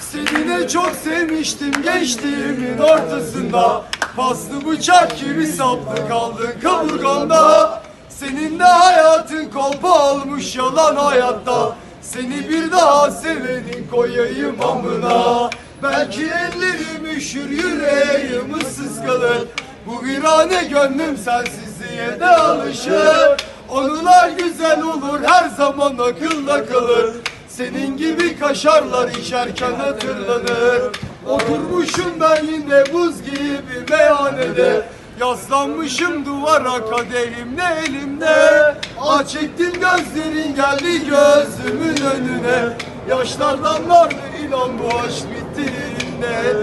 Seni çok sevmiştim geçtiğimin ortasında. Paslı bıçak gibi saplı kaldın kaburgamda Senin de hayatın kolpa almış yalan hayatta. Seni bir daha sevenin koyayım amına. Belki ellerim üşür yüreğim ıssız kalır. Bu virane gönlüm sensizliğe de alışır Anılar güzel olur her zaman akılda kalır. Senin gibi kaşarlar içerken hatırlanır Oturmuşum ben yine buz gibi meyhanede. Yaslanmışım duvara kadehim ne elimde Ah gözlerin geldi gözümün önüne. Yaşlar damlardı inan bu aşk bitti elinde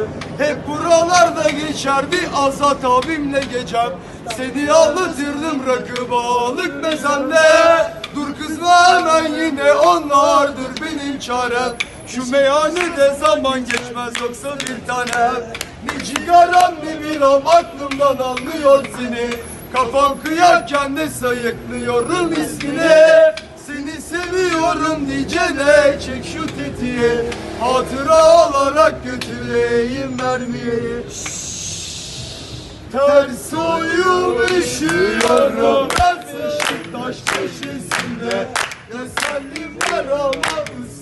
Hep buralarda geçerdi Azat abimle gecem Seni anlatırdım rakı balık mezende. Dur kızma hemen yine onlardır benim çarem. Şu meyhanede zaman geçmez yoksa bir tanem. Ne cigaram ne biram aklımdan almıyor seni. Kafam kıyarken de sayıklıyorum ismini Aşkım dicene çek şu tetiği Hatıra olarak götüreyim mermiyi. Ters uyum üşüyorum Ben Beşiktaş köşesinde. Tesellimler ama ısırıyorum